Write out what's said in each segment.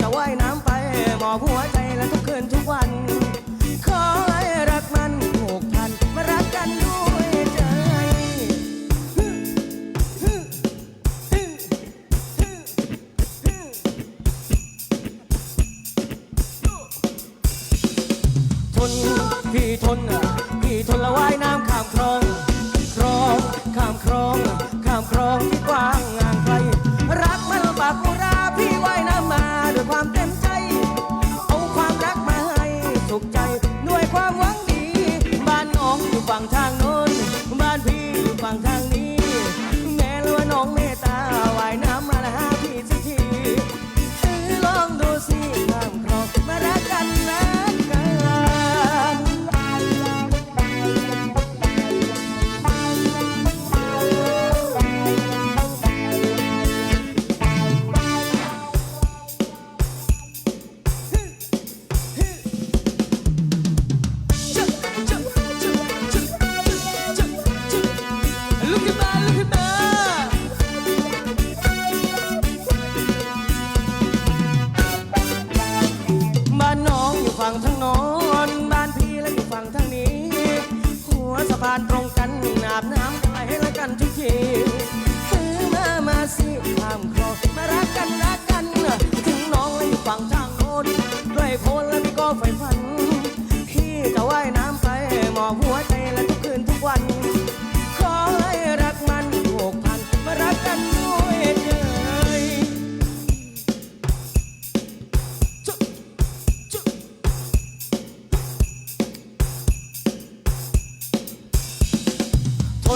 จะว่ายน้ำไปหมอบหัวใจและทุกคืนทุกวัน ขอให้รักมันผูกพัน มารักกันด้วยใจ ทน พี่ทน พี่ทนละว่ายน้ำข้ามคลอง คลอง ข้ามคลอง ข้ามคลองที่กว้าง yeah.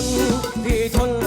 นพี่ทน